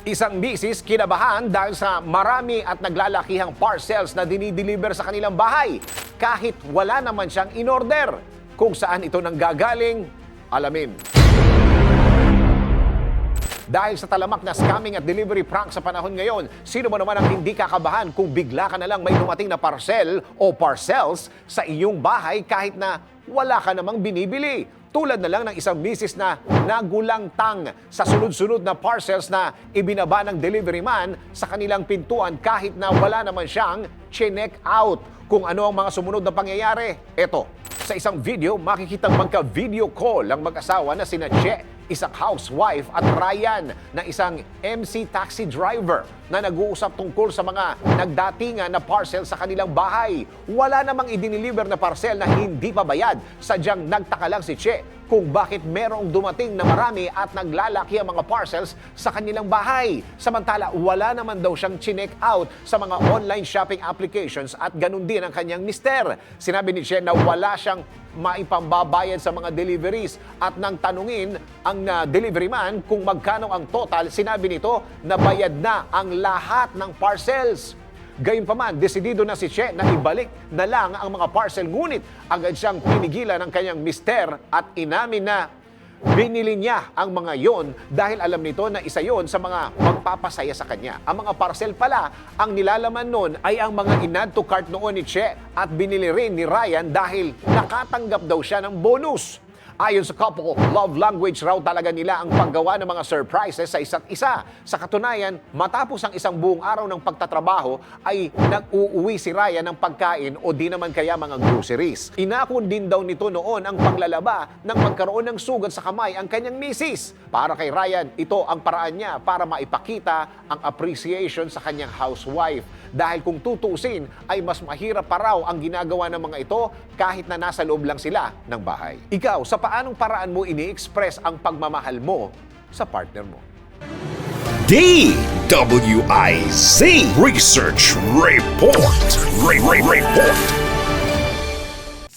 Isang misis kinabahan dahil sa marami at naglalakihang parcels na dinideliver sa kanilang bahay kahit wala naman siyang in-order. Kung saan ito nanggagaling, alamin. Dahil sa talamak na scamming at delivery prank sa panahon ngayon, sino mo naman ang hindi kakabahan kung bigla ka na lang may dumating na parcel o parcels sa iyong bahay kahit na wala ka namang binibili? Tulad na lang ng isang misis na nagulangtang sa sunod-sunod na parcels na ibinaba ng delivery man sa kanilang pintuan kahit na wala naman siyang chinek out. Kung ano ang mga sumunod na pangyayari, eto. Sa isang video, makikitang magka-video call ang mag-asawa na sina Che, isang housewife at Ryan na isang MC taxi driver na nag-uusap tungkol sa mga nagdatingan na parcel sa kanilang bahay. Wala namang idiniliver na parcel na hindi pa bayad. Sadyang nagtaka lang si Che kung bakit merong dumating na marami at naglalaki ang mga parcels sa kanilang bahay. Samantala, wala naman daw siyang chinek out sa mga online shopping applications at ganun din ang kanyang mister. Sinabi ni Che na wala siyang maipambabayad sa mga deliveries at nang tanungin ang uh, delivery man kung magkano ang total, sinabi nito na bayad na ang lahat ng parcels. Gayunpaman, desidido na si Che na ibalik na lang ang mga parcel ngunit agad siyang pinigilan ng kanyang mister at inamin na binili niya ang mga yon dahil alam nito na isa yon sa mga magpapasaya sa kanya. Ang mga parcel pala, ang nilalaman nun ay ang mga inad to cart noon ni Che at binili rin ni Ryan dahil nakatanggap daw siya ng bonus. Ayon sa couple, love language raw talaga nila ang paggawa ng mga surprises sa isa't isa. Sa katunayan, matapos ang isang buong araw ng pagtatrabaho, ay nag-uuwi si Ryan ng pagkain o di naman kaya mga groceries. Inakon din daw nito noon ang paglalaba nang magkaroon ng sugat sa kamay ang kanyang misis. Para kay Ryan, ito ang paraan niya para maipakita ang appreciation sa kanyang housewife. Dahil kung tutusin, ay mas mahirap pa raw ang ginagawa ng mga ito kahit na nasa loob lang sila ng bahay. Ikaw, sa paanong paraan mo ini-express ang pagmamahal mo sa partner mo? DWIZ Research Report. Re- Re- Report.